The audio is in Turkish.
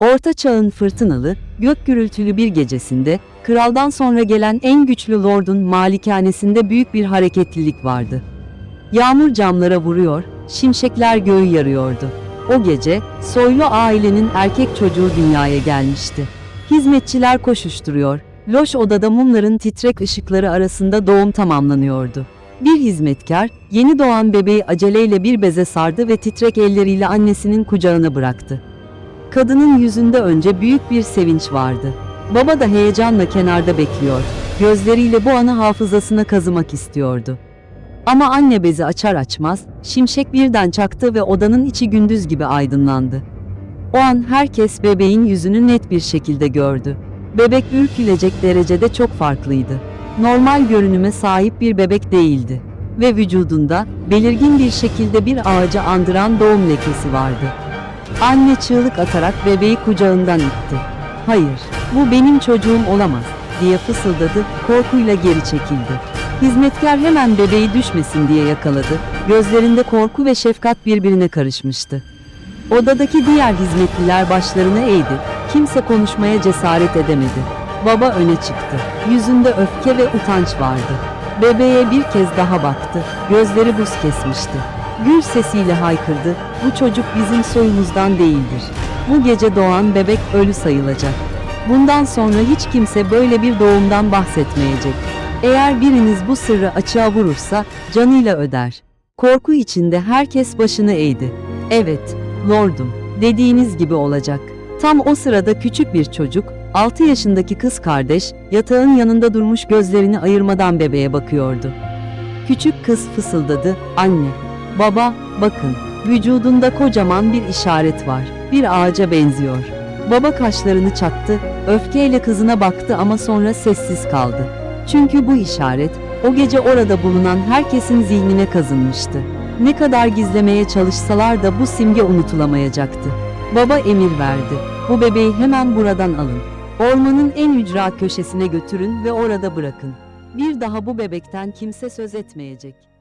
Orta çağın fırtınalı, gök gürültülü bir gecesinde, kraldan sonra gelen en güçlü lordun malikanesinde büyük bir hareketlilik vardı. Yağmur camlara vuruyor, şimşekler göğü yarıyordu. O gece, soylu ailenin erkek çocuğu dünyaya gelmişti. Hizmetçiler koşuşturuyor, loş odada mumların titrek ışıkları arasında doğum tamamlanıyordu. Bir hizmetkar, yeni doğan bebeği aceleyle bir beze sardı ve titrek elleriyle annesinin kucağına bıraktı. Kadının yüzünde önce büyük bir sevinç vardı. Baba da heyecanla kenarda bekliyor. Gözleriyle bu anı hafızasına kazımak istiyordu. Ama anne bezi açar açmaz, şimşek birden çaktı ve odanın içi gündüz gibi aydınlandı. O an herkes bebeğin yüzünü net bir şekilde gördü. Bebek ürkülecek derecede çok farklıydı. Normal görünüme sahip bir bebek değildi ve vücudunda belirgin bir şekilde bir ağacı andıran doğum lekesi vardı. Anne çığlık atarak bebeği kucağından itti. Hayır, bu benim çocuğum olamaz diye fısıldadı, korkuyla geri çekildi. Hizmetkar hemen bebeği düşmesin diye yakaladı. Gözlerinde korku ve şefkat birbirine karışmıştı. Odadaki diğer hizmetliler başlarını eğdi. Kimse konuşmaya cesaret edemedi. Baba öne çıktı. Yüzünde öfke ve utanç vardı. Bebeğe bir kez daha baktı. Gözleri buz kesmişti. Gür sesiyle haykırdı. Bu çocuk bizim soyumuzdan değildir. Bu gece doğan bebek ölü sayılacak. Bundan sonra hiç kimse böyle bir doğumdan bahsetmeyecek. Eğer biriniz bu sırrı açığa vurursa canıyla öder. Korku içinde herkes başını eğdi. Evet, lordum, dediğiniz gibi olacak. Tam o sırada küçük bir çocuk, 6 yaşındaki kız kardeş, yatağın yanında durmuş gözlerini ayırmadan bebeğe bakıyordu. Küçük kız fısıldadı, anne, baba, bakın, vücudunda kocaman bir işaret var, bir ağaca benziyor. Baba kaşlarını çattı, öfkeyle kızına baktı ama sonra sessiz kaldı. Çünkü bu işaret, o gece orada bulunan herkesin zihnine kazınmıştı. Ne kadar gizlemeye çalışsalar da bu simge unutulamayacaktı. Baba emir verdi. Bu bebeği hemen buradan alın. Ormanın en ücra köşesine götürün ve orada bırakın. Bir daha bu bebekten kimse söz etmeyecek.